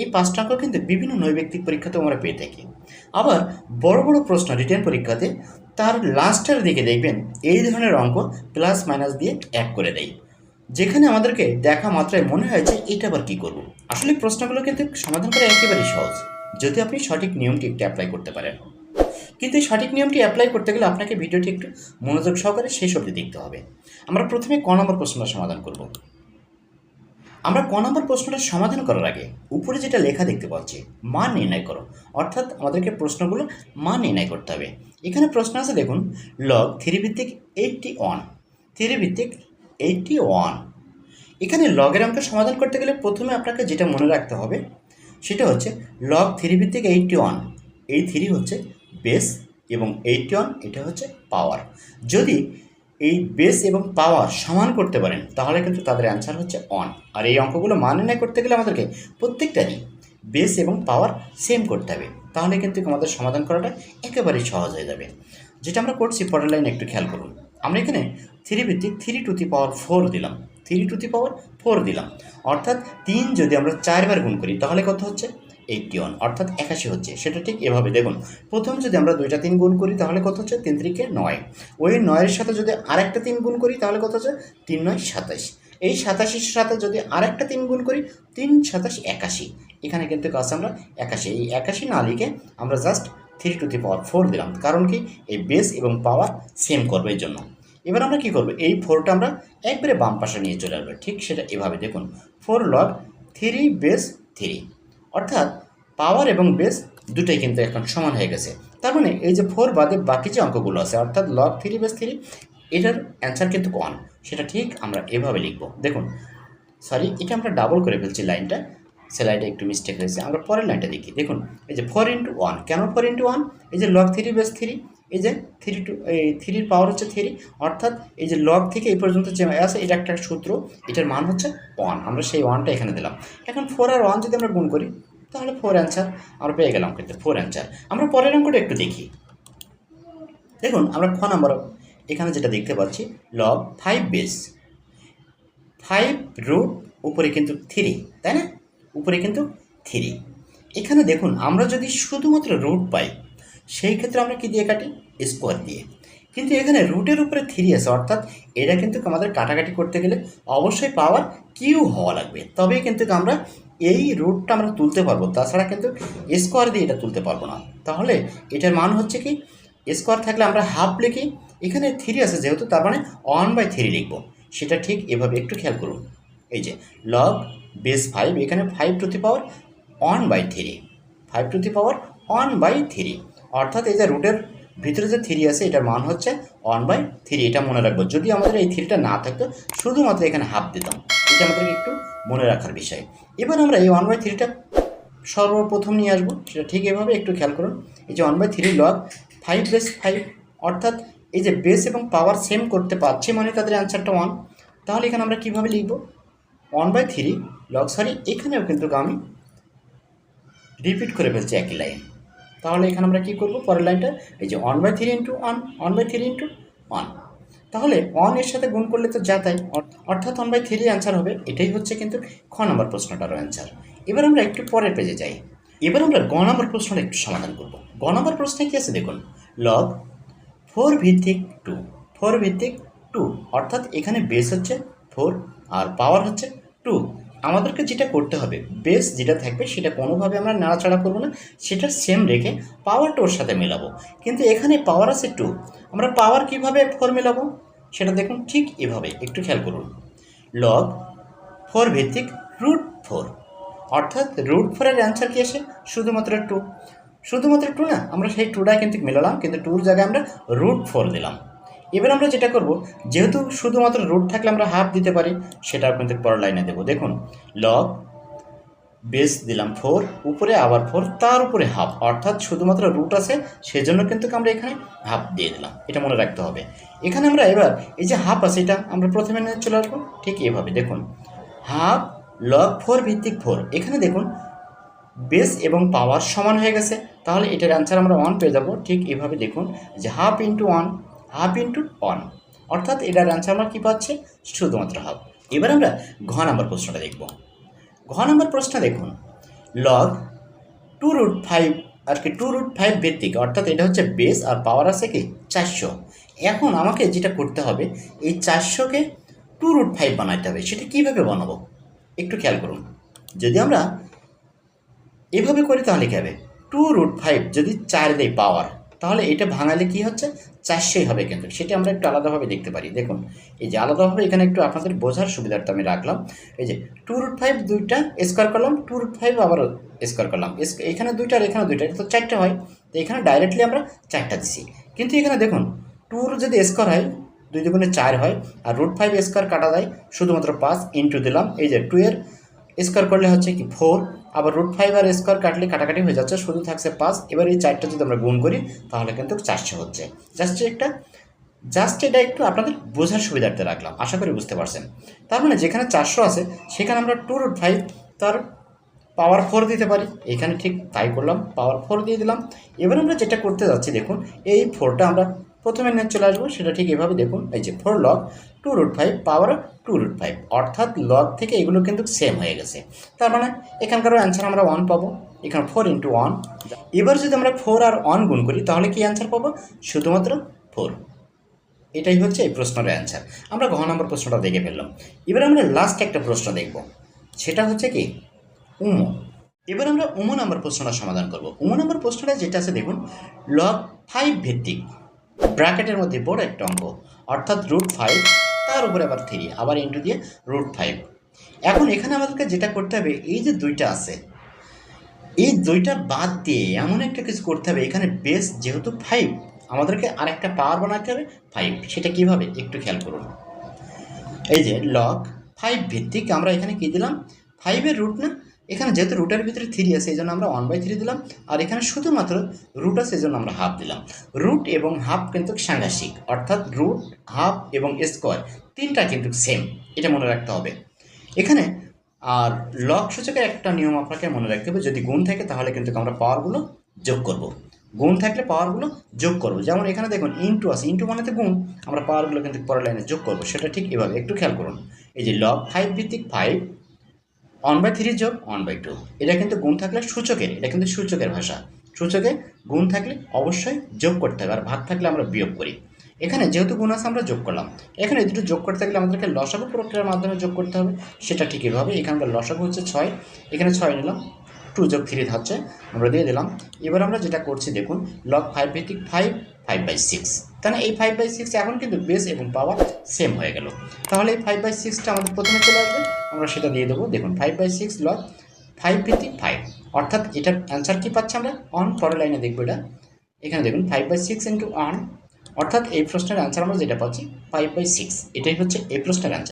এই পাঁচটা অঙ্ক কিন্তু বিভিন্ন নৈবেক্তিক পরীক্ষাতেও আমরা পেয়ে থাকি। আবার বড় বড় প্রশ্ন রিটেন পরীক্ষাতে তার লাস্টের দিকে দেখবেন, এই ধরনের অঙ্ক প্লাস মাইনাস দিয়ে এক করে দেয়। যেখানে আমাদেরকে দেখা মাত্রায় মনে হয় যে এটা আবার কী করব? আসলে প্রশ্নগুলো কিন্তু সমাধান করা একেবারেই সহজ, যদি আপনি সঠিক নিয়মটি একটু অ্যাপ্লাই করতে পারেন। কিন্তু এই সঠিক নিয়মটি অ্যাপ্লাই করতে গেলে আপনাকে ভিডিওটি একটু মনোযোগ সহকারে শেষ অবধি দেখতে হবে। আমরা প্রথমে ক নম্বর প্রশ্নটা সমাধান করব। আমরা ক নম্বর প্রশ্নটা সমাধান করার আগে উপরে যেটা লেখা দেখতে পাচ্ছি, মান নির্ণয় করো। অর্থাৎ আমাদেরকে প্রশ্নগুলো মান নির্ণয় করতে হবে। এখানে প্রশ্ন আছে, দেখুন লগ থ্রি ভিত্তিক এইটটি ওয়ান থ্রি ভিত্তিক এইটটি ওয়ান এখানে লগের অঙ্ক সমাধান করতে গেলে প্রথমে আপনাকে যেটা মনে রাখতে হবে, সেটা হচ্ছে লগ থ্রি ভিত্তিক এইটটি ওয়ান এই থ্রি হচ্ছে বেস এবং এইটটি ওয়ান এটা হচ্ছে পাওয়ার যদি এই বেস এবং পাওয়ার সমান করতে পারেন, তাহলে কিন্তু তাদের অ্যান্সার হচ্ছে অন আর এই অঙ্কগুলো মান নির্ণয় করতে গেলে আমাদেরকে প্রত্যেকটারই বেস এবং পাওয়ার সেম করতে হবে, তাহলে কিন্তু আমাদের সমাধান করাটা একেবারেই সহজ হয়ে যাবে। যেটা আমরা করছি পরের লাইনে একটু খেয়াল করুন। আমরা এখানে থ্রি ভিত্তিক three to the power four দিলাম। Three to the power four দিলাম। অর্থাৎ তিন যদি আমরা চারবার গুণ করি, তাহলে কত হচ্ছে? এইটটি ওয়ান অর্থাৎ একাশি হচ্ছে। সেটা ঠিক এভাবে। দেখুন, প্রথম যদি আমরা দুইটা তিন গুণ করি, তাহলে কত হচ্ছে? তিন তিরিকে নয়। ওই নয়ের সাথে যদি আরেকটা তিন গুণ করি, তাহলে কত হচ্ছে? তিন নয় সাতাশ। এই সাতাশির সাথে যদি আরেকটা তিন গুণ করি, তিন সাতাশ একাশি। এখানে কিন্তু কাজ আমরা একাশি। এই একাশি না লিখে আমরা just three to the power four দিলাম। কারণ কি? এই বেস এবং পাওয়ার সেম করবে এই জন্য। এবার আমরা কী করব? এই ফোরটা আমরা একবারে বাম পাশে নিয়ে চলে আসব। ঠিক সেটা এভাবে। দেখুন four log three base three অর্থাৎ পাওয়ার এবং বেস দুটোই কিন্তু এখন সমান হয়ে গেছে। তার মানে এই যে ফোর বাদে বাকি যে অঙ্কগুলো আছে, অর্থাৎ লগ থ্রি বেস থ্রি এটার অ্যান্সার কিন্তু ওয়ান সেটা ঠিক আমরা এভাবে লিখব। দেখুন সরি এটা আমরা ডাবল করে ফেলছি লাইনটা। সে লাইনটা একটু মিস্টেক হয়েছে। আমরা পরের লাইনটা দেখি। দেখুন, এই যে ফোর ইন্টু ওয়ান কেন ফোর ইন্টু ওয়ান এই যে লগ থ্রি বেস থ্রি এই যে থ্রি টু এই থ্রির পাওয়ার হচ্ছে থ্রি অর্থাৎ এই যে লগ থেকে এই পর্যন্ত যে আছে, এটা একটা সূত্র, এটার মান হচ্ছে ওয়ান আমরা সেই ওয়ানটা এখানে দিলাম। এখন ফোর আর ওয়ান যদি আমরা গুণ করি তাহলে ফোর অ্যান্সার আমরা পেয়ে গেলাম কিন্তু ফোর অ্যান্সার আমরা পরের অঙ্কটা একটু দেখি। দেখুন, আমরা খ নাম্বার এখানে যেটা দেখতে পাচ্ছি log five base five root উপরে কিন্তু থ্রি তাই না? উপরে কিন্তু থ্রি এখানে দেখুন, আমরা যদি শুধুমাত্র রুট পাই, সেই ক্ষেত্রে আমরা কি দিয়ে কাটি? স্কোয়ার দিয়ে। কিন্তু এখানে রুটের উপরে থ্রি আছে, অর্থাৎ এটা কিন্তু আমাদের কাটাকাটি করতে গেলে অবশ্যই পাওয়ার কিউ হওয়া লাগবে। তবেই কিন্তু আমরা এই রুটটা আমরা তুলতে পারব। তাছাড়া কিন্তু স্কোয়ার দিয়ে এটা তুলতে পারব না। তাহলে এটার মান হচ্ছে কি? স্কোয়ার থাকলে আমরা হাফ লিখি। এখানে থ্রি আছে যেহেতু, তার মানে ওয়ান বাই থ্রি লিখব। সেটা ঠিক এভাবে একটু খেয়াল করুন। এই যে লগ বেস ফাইভ এখানে five to the power one by three five to the power one by three অর্থাৎ এই যে রুটের ভিতরে যে থ্রি আছে, এটার মান হচ্ছে ওয়ান বাই থ্রি এটা মনে রাখব। যদি আমাদের এই থ্রিটা না থাকতো, শুধুমাত্র এখানে হাফ দিতাম। এটা আমাদের একটু মনে রাখার বিষয়। এবার আমরা এই ওয়ান বাই থ্রিটা সর্বপ্রথম নিয়ে আসব, সেটা ঠিক এভাবে একটু খেয়াল করুন। এই যে one by three log five base five অর্থাৎ এই যে বেস এবং পাওয়ার সেম করতে পারছে মানে তাদের অ্যান্সারটা ওয়ান তাহলে এখানে আমরা কীভাবে লিখব? One by three log sorry এখানেও কিন্তু আমি রিপিট করে ফেলছি একই লাইন তাহলে এখানে আমরা কী করব? পরের লাইনটা এই যে one by three into one one by three into one তাহলে অন এর সাথে গুণ করলে তো যা তাই। অর- অর্থাৎ ওয়ান বাই থ্রি অ্যান্সার হবে। এটাই হচ্ছে কিন্তু খ নম্বর প্রশ্নটারও অ্যান্সার এবার আমরা একটু পরের পেজে যাই। এবার আমরা গ নম্বর প্রশ্নটা একটু সমাধান করব। গ নম্বর প্রশ্নে কী আছে দেখুন? লগ ফোর ভিত্তিক টু ফোর ভিত্তিক টু অর্থাৎ এখানে বেস হচ্ছে ফোর আর পাওয়ার হচ্ছে টু আমাদেরকে যেটা করতে হবে বেস যেটা থাকবে সেটা কোনোভাবে আমরা নাড়াচাড়া করব না, সেটা সেম রেখে পাওয়ারটা ওর সাথে মেলাবো। কিন্তু এখানে পাওয়ার আছে টু আমরা পাওয়ার কীভাবে ফোর মেলাবো? সেটা দেখুন ঠিক এভাবে একটু খেয়াল করুন। লগ ফোর ভিত্তিক রুট ফোর অর্থাৎ রুট ফোরের অ্যান্সার কি আসে? শুধুমাত্র টু শুধুমাত্র টু না, আমরা সেই টুটা কিন্তু মেলালাম, কিন্তু টুর জায়গায় আমরা রুট ফোর দিলাম। এবার আমরা যেটা করব, যেহেতু শুধুমাত্র রুট থাকলে আমরা হাফ দিতে পারি, সেটা কিন্তু পরের লাইনে দেবো। দেখুন লগ বেস দিলাম ফোর উপরে আবার ফোর তার উপরে হাফ অর্থাৎ শুধুমাত্র রুট আছে, সেজন্য কিন্তু আমরা এখানে হাফ দিয়ে দিলাম। এটা মনে রাখতে হবে। এখানে আমরা এবার এই যে হাফ আছে, এটা আমরা প্রথমে নিয়ে চলে আসব। ঠিক এভাবে, দেখুন হাফ লগ ফোর ভিত্তিক ফোর এখানে দেখুন বেস এবং পাওয়ার সমান হয়ে গেছে। তাহলে এটার অ্যান্সার আমরা ওয়ান পেয়ে যাব। ঠিক এভাবে দেখুন, যে half into one half into one অর্থাৎ এটার অ্যান্সার আমরা কী পাচ্ছি? শুধুমাত্র হাফ এবার আমরা ঘ নাম্বার প্রশ্নটা দেখব। ঘ নাম্বার প্রশ্ন দেখুন। লগ টু রুট ফাইভ আর কি টু রুট ফাইভ ভিত্তিক অর্থাৎ এটা হচ্ছে বেস আর পাওয়ার আছে কি? চারশো। এখন আমাকে যেটা করতে হবে, এই চারশোকে টু রুট ফাইভ বানাইতে হবে। সেটা কীভাবে বানাবো? একটু খেয়াল করুন। যদি আমরা এভাবে করি তাহলে কী হবে? টু রুট ফাইভ যদি চার দেয় পাওয়ার তাহলে এটা ভাঙালে কি হচ্ছে? চারশোই হবে কিন্তু। সেটা আমরা একটু আলাদাভাবে দেখতে পারি। দেখুন, এই যে আলাদাভাবে এখানে একটু আপনাদের বোঝার সুবিধার্থে আমি রাখলাম। এই যে টু রুট ফাইভ দুইটা স্কোয়ার করলাম টু রুট ফাইভ আবারও স্কোয়ার করলাম। এখানে দুইটা আর এখানে দুইটা, এটা তো চারটে হয়। তো এখানে ডাইরেক্টলি আমরা চারটা দিছি। কিন্তু এখানে দেখুন টুর যদি স্কোয়ার হয়, দুই দুগুণে চার হয়, আর রুট ফাইভ স্কোয়ার কাটা যায় শুধুমাত্র পাঁচ ইন্টু দিলাম। এই যে টু এর স্কোয়ার করলে হচ্ছে কি ফোর আবার রুট ফাইভ আর স্কোয়ার কাটলে কাটাকাটি হয়ে যাচ্ছে, শুধু থাকছে পাঁচ। এবার এই চারটা যদি আমরা গুণ করি, তাহলে কিন্তু চারশো হচ্ছে। জাস্ট একটা জাস্ট এটা একটু আপনাদের বোঝার সুবিধার্থে রাখলাম, আশা করি বুঝতে পারছেন। তার মানে যেখানে চারশো আছে, সেখানে আমরা টু রুট ফাইভ তার পাওয়ার ফোর দিতে পারি। এখানে ঠিক তাই করলাম পাওয়ার ফোর দিয়ে দিলাম। এবার আমরা যেটা করতে যাচ্ছি, দেখুন, এই ফোরটা আমরা প্রথমে নিয়ে চলে আসব, সেটা ঠিক এভাবে দেখুন, এই যে four log two root five power two root five অর্থাৎ লগ থেকে এগুলো কিন্তু সেম হয়ে গেছে। তার মানে এখানকারও অ্যান্সার আমরা ওয়ান পাবো, এখানে ফোর ইন্টু ওয়ান এবার যদি আমরা ফোর আর ওয়ান গুণ করি, তাহলে কি অ্যান্সার পাবো? শুধুমাত্র ফোর এটাই হচ্ছে এই প্রশ্নের অ্যান্সার আমরা ঘ নম্বর প্রশ্নটা দেখে ফেললাম। এবার আমরা লাস্ট একটা প্রশ্ন দেখব। সেটা হচ্ছে কি? উমো। এবার আমরা উমো নাম্বার প্রশ্নটা সমাধান করব। উমো নাম্বার প্রশ্নটা যেটা আছে দেখুন লগ ফাইভ ভিত্তিক। ব্র্যাকেটের মধ্যে বড় একটা অঙ্ক, অর্থাৎ রুট ফাইভ তার উপরে আবার থ্রি আবার ইন্টু দিয়ে রুট ফাইভ এখন এখানে আমাদেরকে যেটা করতে হবে, এই যে দুইটা আছে, এই দুইটা বাদ দিয়ে এমন একটা কিছু করতে হবে, এখানে বেস যেহেতু ফাইভ আমাদেরকে আরেকটা পাওয়ার বানাতে হবে ফাইভ সেটা কীভাবে? একটু খেয়াল করুন। এই যে লক ফাইভ ভিত্তিক আমরা এখানে কি দিলাম? ফাইভের রুট না এখানে যেহেতু রুটের ভিতরে থ্রি আছে এই জন্য আমরা ওয়ান বাই থ্রি দিলাম। আর এখানে শুধুমাত্র রুট আছে এই জন্য আমরা হাফ দিলাম। রুট এবং হাফ কিন্তু সাংঘাতিক, অর্থাৎ রুট হাফ এবং স্কোয়ার তিনটা কিন্তু সেম এটা মনে রাখতে হবে। এখানে আর লগ সূচকের একটা নিয়ম আপনাকে মনে রাখতে হবে, যদি গুণ থাকে তাহলে কিন্তু আমরা পাওয়ারগুলো যোগ করব। গুণ থাকলে পাওয়ারগুলো যোগ করব। যেমন এখানে দেখুন ইন্টু আছে ইন্টু মানেতে গুণ, আমরা পাওয়ারগুলো কিন্তু পরের লাইনে যোগ করব, সেটা ঠিক এভাবে, একটু খেয়াল করুন। এই যে লগ ফাইভ ভিত্তিক ফাইভ ওয়ান বাই থ্রি যোগ ওয়ান বাই টু এটা কিন্তু গুণ থাকলে সূচকের এটা কিন্তু সূচকের ভাষা। সূচকে গুণ থাকলে অবশ্যই যোগ করতে হবে, আর ভাগ থাকলে আমরা বিয়োগ করি। এখানে যেহেতু গুণ আছে, আমরা যোগ করলাম। এখানে দুটো যোগ করতে থাকলে আমাদেরকে লসাগু প্রক্রিয়ার মাধ্যমে যোগ করতে হবে, সেটা ঠিক এভাবে এখানকার লসাগু হচ্ছে ছয়, এখানে ছয় নিলাম টু যোগ থ্রি হচ্ছে, আমরা দিয়ে দিলাম। এবার আমরা যেটা করছি, দেখুন লগ ফাইভ ভিত্তিক ফাইভ ফাইভ বাই সিক্স তাহলে এই ফাইভ বাই সিক্স এখন কিন্তু বেস এবং পাওয়ার সেম হয়ে গেল। তাহলে এই ফাইভ বাই সিক্সটা আমাদের প্রথমে চলে আসবে, আমরা সেটা দিয়ে দেবো। দেখুন five by six log five ভিত্তিক ফাইভ অর্থাৎ এটার অ্যান্সার কী পাচ্ছি আমরা? অন পরের লাইনে দেখব এটা। এখানে দেখুন five by six into one অর্থাৎ এই প্রশ্নের অ্যান্সার আমরা যেটা পাচ্ছি ফাইভ বাই সিক্স এটাই হচ্ছে এই প্রশ্নের অ্যান্সার